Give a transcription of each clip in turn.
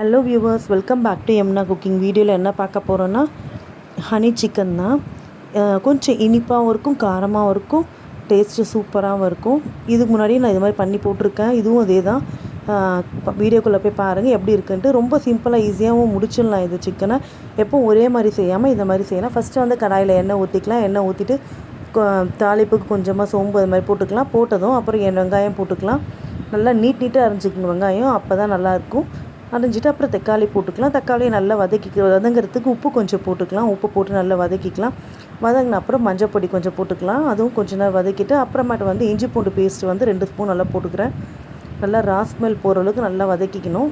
Hello viewers welcome back to Emna cooking வீடியோவில் என்ன பார்க்க போகிறோன்னா ஹனி சிக்கன் தான். கொஞ்சம் இனிப்பாகவும் இருக்கும் காரமாகவும் இருக்கும் டேஸ்ட்டு சூப்பராகவும் இருக்கும். இதுக்கு முன்னாடியே நான் இது மாதிரி பண்ணி போட்டிருக்கேன். இதுவும் அதே தான். வீடியோக்குள்ளே போய் பாருங்கள் எப்படி இருக்குன்ட்டு. ரொம்ப சிம்பிளாக ஈஸியாகவும் முடிச்சிடலாம் இது சிக்கனை எப்பவும் ஒரே மாதிரி செய்யாமல் இந்த மாதிரி செய்யலாம். ஃபஸ்ட்டு வந்து கடாயில் எண்ணெய் ஊற்றிக்கலாம் எண்ணெய் ஊற்றிட்டு தாளிப்புக்கு கொஞ்சமாக சோம்பு அது மாதிரி போட்டுக்கலாம். போட்டதும் அப்புறம் என் வெங்காயம் போட்டுக்கலாம். நல்லா நீட் நீட்டாக அரைஞ்சிக்கணும் வெங்காயம். அப்போ தான் நல்லாயிருக்கும் அரைஞ்சிட்டு அப்புறம் தக்காளி போட்டுக்கலாம். தக்காளியை நல்லா வதக்கி வதங்கிறதுக்கு உப்பு கொஞ்சம் போட்டுக்கலாம். உப்பு போட்டு நல்லா வதக்கிக்கலாம். வதங்கின அப்புறம் மஞ்சள் பொடி கொஞ்சம் போட்டுக்கலாம். அதுவும் கொஞ்ச நேரம் வதக்கிட்டு அப்புறமேட்டு வந்து இஞ்சி பூண்டு பேஸ்ட்டு வந்து ரெண்டு ஸ்பூன் நல்லா போட்டுக்கிறேன். நல்லா ராஸ்மெல் போகிற அளவுக்கு நல்லா வதக்கிக்கணும்.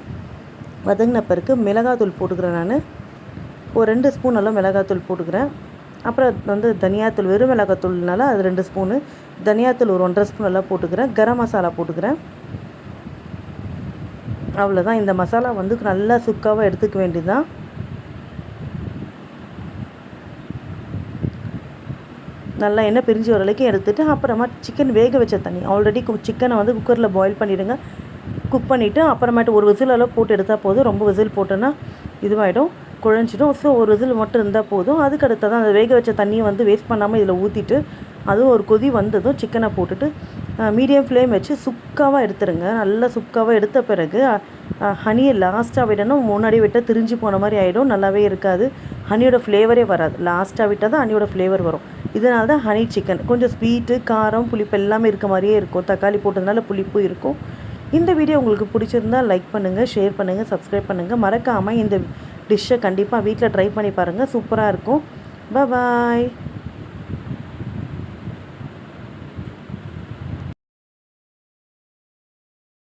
வதங்கின பிறகு மிளகாத்தூள் போட்டுக்கிறேன் நான். ஒரு ரெண்டு ஸ்பூன் நல்லா மிளகாத்தூள் போட்டுக்கிறேன். அப்புறம் வந்து தனியாத்தூள் வெறும் மிளகாத்தூள்னால அது ரெண்டு ஸ்பூனு தனியாத்தூள் ஒரு ஒன்றரை ஸ்பூன் நல்லா போட்டுக்கிறேன். கரம் மசாலா போட்டுக்கிறேன். அவ்வளோதான் இந்த மசாலா வந்து நல்லா சுக்காவாக எடுத்துக்க வேண்டியதுதான். நல்லா எண்ணெய் பிரிஞ்சு வர வரைக்கும் எடுத்துகிட்டு அப்புறமா சிக்கன் வேக வச்ச தண்ணி. ஆல்ரெடி சிக்கனை வந்து குக்கரில் பாயில் பண்ணிவிடுங்க குக் பண்ணிவிட்டு அப்புறமேட்டு ஒரு விசில் அளவு போட்டு எடுத்தால் போதும். ரொம்ப விசில் போட்டோன்னா இதுவாகிடும் குழஞ்சிடும். ஸோ ஒரு விசில் மட்டும் இருந்தால் போதும். அதுக்கடுத்து தான் அந்த வேக வச்ச தண்ணியை வந்து வேஸ்ட் பண்ணாமல் இதில் ஊற்றிட்டு அதுவும் ஒரு கொதி வந்ததும் சிக்கனை போட்டுட்டு மீடியம் ஃப்ளேம் வச்சு சுக்காவாக எடுத்துருங்க. நல்லா சுக்காவாக எடுத்த பிறகு ஹனியை லாஸ்ட்டாக விடணும். முன்னாடி விட்டால் திரிஞ்சு போன மாதிரி ஆகிடும் நல்லாவே இருக்காது. ஹனியோட ஃப்ளேவரே வராது. லாஸ்ட்டாக விட்டால் தான் ஹனியோட ஃப்ளேவர் வரும். இதனால தான் ஹனி சிக்கன் கொஞ்சம் ஸ்வீட்டு காரம் புளிப்பு எல்லாமே இருக்க மாதிரியே இருக்கும். தக்காளி போட்டதுனால புளிப்பு இருக்கும். இந்த வீடியோ உங்களுக்கு பிடிச்சிருந்தா லைக் பண்ணுங்கள் ஷேர் பண்ணுங்கள் சப்ஸ்கிரைப் பண்ணுங்கள் மறக்காமல் இந்த டிஷ்ஷை கண்டிப்பாக வீட்டில் ட்ரை பண்ணி பாருங்கள் சூப்பராக இருக்கும். பாய்